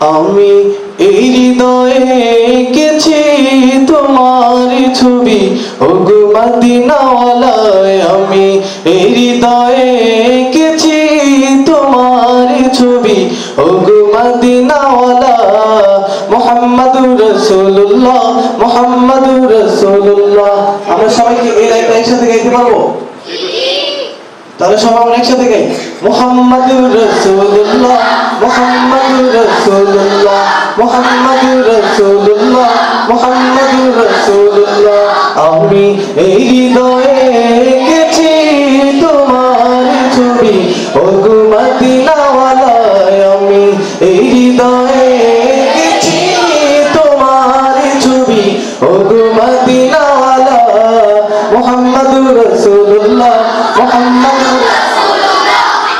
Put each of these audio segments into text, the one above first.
আমি এই হৃদয়ে গেছি তোমার ছবি। ওগো মদিনাওয়ালায় আমি এই হৃদয়ে গেছি তোমার ছবি। ওগো মদিনাওয়ালা, মোহাম্মদুর রসুল্লাহ মোহাম্মদুর রসুল্লাহ আমরা সবাইকে এই লাইনটা একসাথে গাইতে পারব? তাহলে সবাই অনেক সাথে গাই। মোহাম্মদুর রসুল্লাহ মোহাম্মদুর রসুল্লাহ মোহাম্মদুর রসুল্লাহ মোহাম্মদুর রসুল্লাহ আমি এই হৃদয়ে গেছি তোমার ছবি। ও গুমতি মদিনাওয়ালায় মোহাম্মদুর রাসূলুল্লাহ মোহাম্মদুর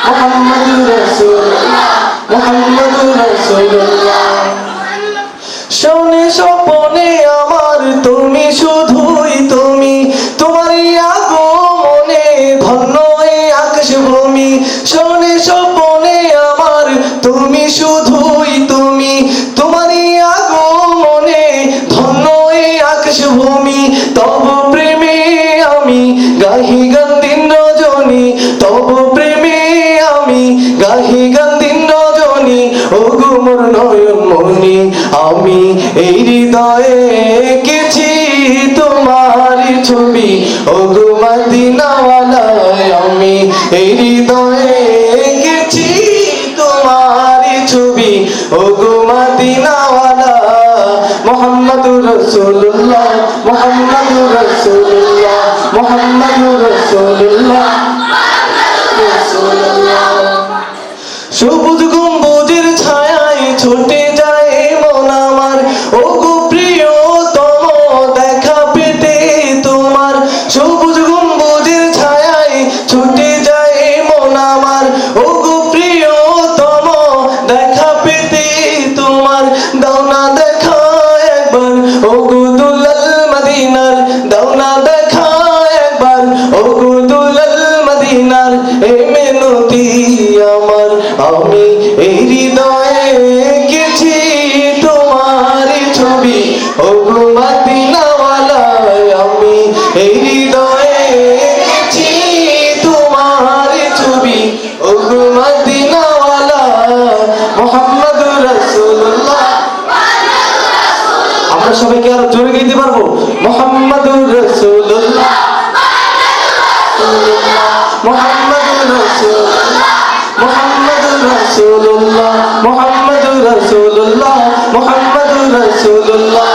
মোহাম্মদুর রাসূলুল্লাহ মোহাম্মদুর রাসূলুল্লাহ। শোনে স্বপনে আমার তুমি শুধুই গাহি গান দিন রজনী, তব আমি গাহি গান দিন রজনী ও গুমর নয়ন মনি, আমি এই হৃদয়ে গেছি তোমার ছবি ও আমি এই হৃদয়ে গেছি তোমার ছবি ও গুমদিনাওয়ালা মোহাম্মদুর রসুল্লাহ মোহাম্মদুর রসুল্লাহ মোহাম্মদুর রসুল্লাহ সবুজ গম্বুজের ছায়ায় ছুটে যায় মন আমার। ও মদিনার এ মেনতি আমার। আমি এই হৃদয়ে গেছি তোমার ছবি। ও আমি এই হৃদয়ে গেছি তোমার ছবি। ও মদিনাওয়ালা মোহাম্মদুর আমরা সবাইকে আরও জোরে গাইতে পারব। মোহাম্মদুর রাসূলুল্লাহ। মোহাম্মদুর রাসূলুল্লাহ মোহাম্মদুর রাসূলুল্লাহ মোহাম্মদুর রাসূলুল্লাহ মোহাম্মদুর রাসূলুল্লাহ।